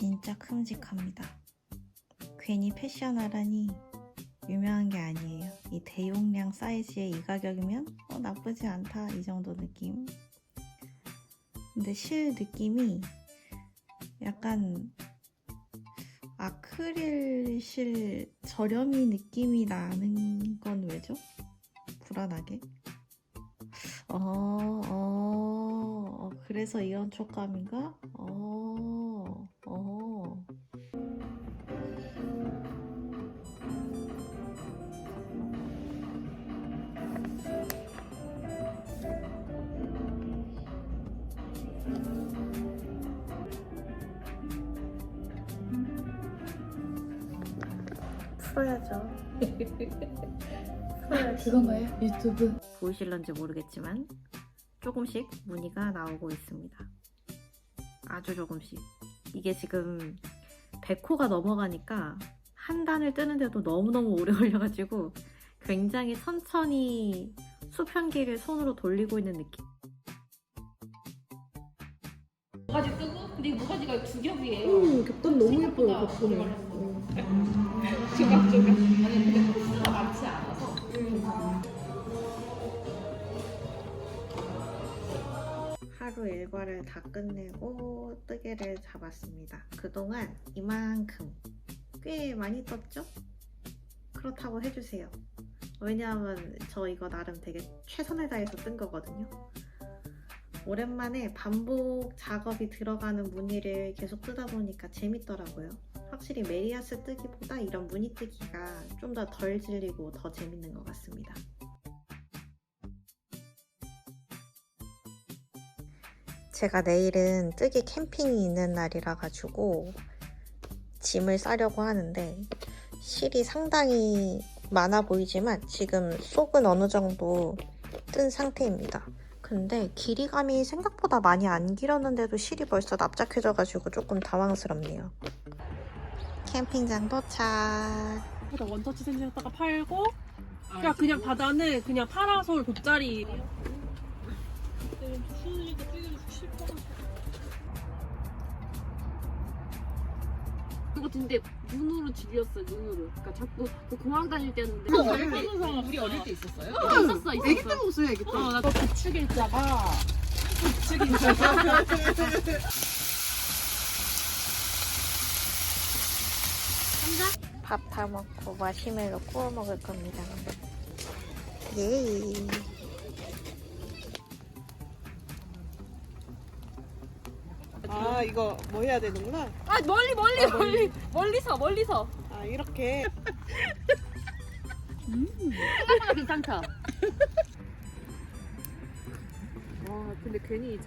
진짜 큼직합니다. 괜히 패션하라니 유명한 게 아니에요. 이 대용량 사이즈의 이 가격이면 어, 나쁘지 않다 이 정도 느낌. 근데 실 느낌이 약간 아크릴 실 저렴이 느낌이 나는 건 왜죠? 불안하게. 어, 어, 어, 그래서 이런 촉감인가? 어, 풀어야죠. 그건가요? 유튜브. 보이실런지 모르겠지만 조금씩 무늬가 나오고 있습니다. 아주 조금씩. 이게 지금 100호가 넘어가니까 한 단을 뜨는데도 너무너무 오래 걸려가지고 굉장히 천천히 수평기를 손으로 돌리고 있는 느낌. 모가지 뜨고 근데 이 모가지가 두 겹이에요. 음, 겹단 너무 예뻐요, 생각보다 겹단이. 오래 걸렸어. 하루 일과를 다 끝내고 뜨개를 잡았습니다. 그동안 이만큼 꽤 많이 떴죠? 그렇다고 해주세요. 왜냐하면 저 이거 나름 되게 최선을 다해서 뜬 거거든요. 오랜만에 반복 작업이 들어가는 무늬를 계속 뜨다 보니까 재밌더라고요. 확실히 메리아스 뜨기보다 이런 무늬 뜨기가 좀 더 덜 질리고 더 재밌는 것 같습니다. 제가 내일은 뜨기 캠핑이 있는 날이라 가지고 짐을 싸려고 하는데 실이 상당히 많아 보이지만 지금 속은 어느 정도 뜬 상태입니다. 근데 길이감이 생각보다 많이 안 길었는데도 실이 벌써 납작해져가지고 조금 당황스럽네요. 캠핑장 도착. 원터치 센스에다가 팔고 그냥 그냥 바다는 그냥 파라솔 돗자리 그거 근데 눈으로 질렸어 눈으로. 그러니까 자꾸 그 공항 다닐 때였는데. 서 우리 어릴 때 있었어요? 어, 있었어 있었어. 애기 때 먹었어요, 애기 때. 어나 부축일자가 밥다 먹고 마시멜로 구워 먹을 겁니다. 예. 아, 이거 뭐 해야 되는구나? 아 멀리 멀리 멀리 멀리서 멀리서. 아, 이렇게. 생각보다 괜찮다. 와 근데 괜히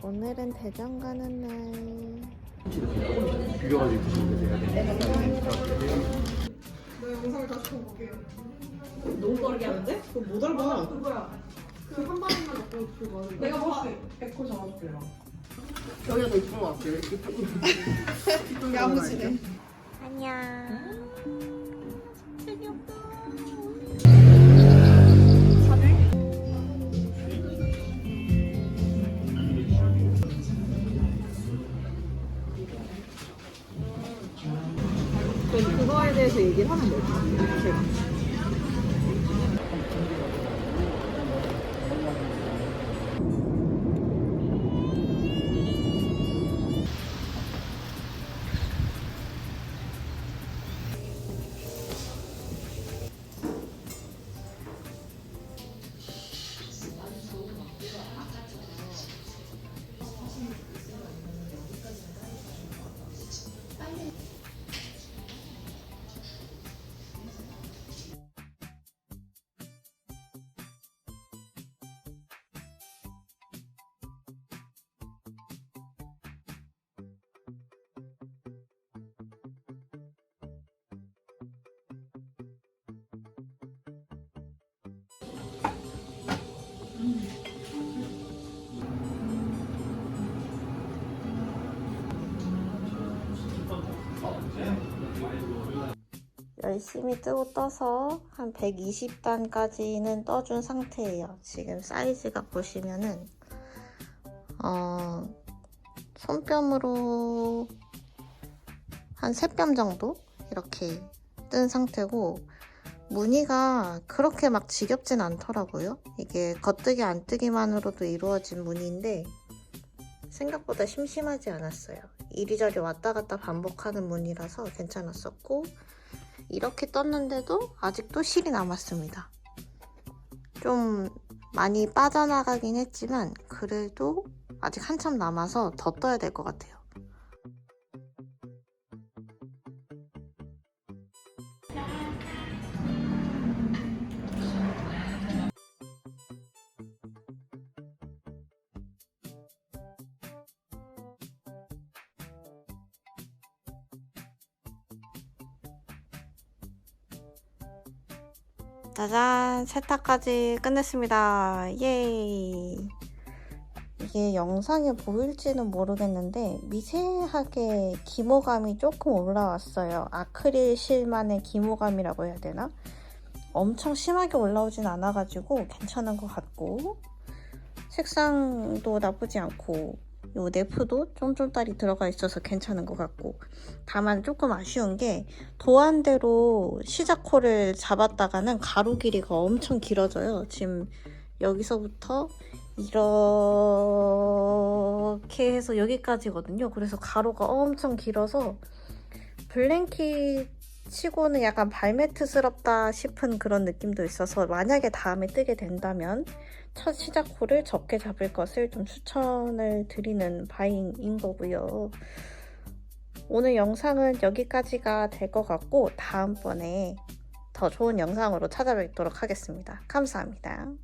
오늘은 대전 가는 날. 비벼가지고 드시면 되세요. 너 영상을 다시 볼게요. 너무 빠르게 하는데? 그거 못 알아. 그거야. 그한 마리만 넣고 그거. 내가 뭐 100호 잡아줄게요. 여기가 더 이쁜 것 같아요. 야무지네. 안녕. 그거에 대해서 얘기를 하면 되죠. 제가. 열심히 뜨고 떠서 한 120단까지는 떠준 상태예요. 지금 사이즈가 보시면은 어, 손뼘으로 한 3뼘 정도 이렇게 뜬 상태고 무늬가 그렇게 막 지겹진 않더라고요. 이게 겉뜨기 안 뜨기만으로도 이루어진 무늬인데 생각보다 심심하지 않았어요. 이리저리 왔다 갔다 반복하는 무늬라서 괜찮았었고 이렇게 떴는데도 아직도 실이 남았습니다. 좀 많이 빠져나가긴 했지만 그래도 아직 한참 남아서 더 떠야 될 것 같아요. 짜잔 세탁까지 끝냈습니다. 예이. 이게 영상에 보일지는 모르겠는데 미세하게 기모감이 조금 올라왔어요. 아크릴 실만의 기모감이라고 해야 되나? 엄청 심하게 올라오진 않아가지고 괜찮은 것 같고 색상도 나쁘지 않고 요 네프도 쫌쫌딸이 들어가 있어서 괜찮은 것 같고 다만 조금 아쉬운 게 도안대로 시작코를 잡았다가는 가로 길이가 엄청 길어져요. 지금 여기서부터 이렇게 해서 여기까지거든요. 그래서 가로가 엄청 길어서 블랭킷 치고는 약간 발매트스럽다 싶은 그런 느낌도 있어서 만약에 다음에 뜨게 된다면 첫 시작코를 적게 잡을 것을 좀 추천을 드리는 바인 거고요. 오늘 영상은 여기까지가 될 것 같고 다음번에 더 좋은 영상으로 찾아뵙도록 하겠습니다. 감사합니다.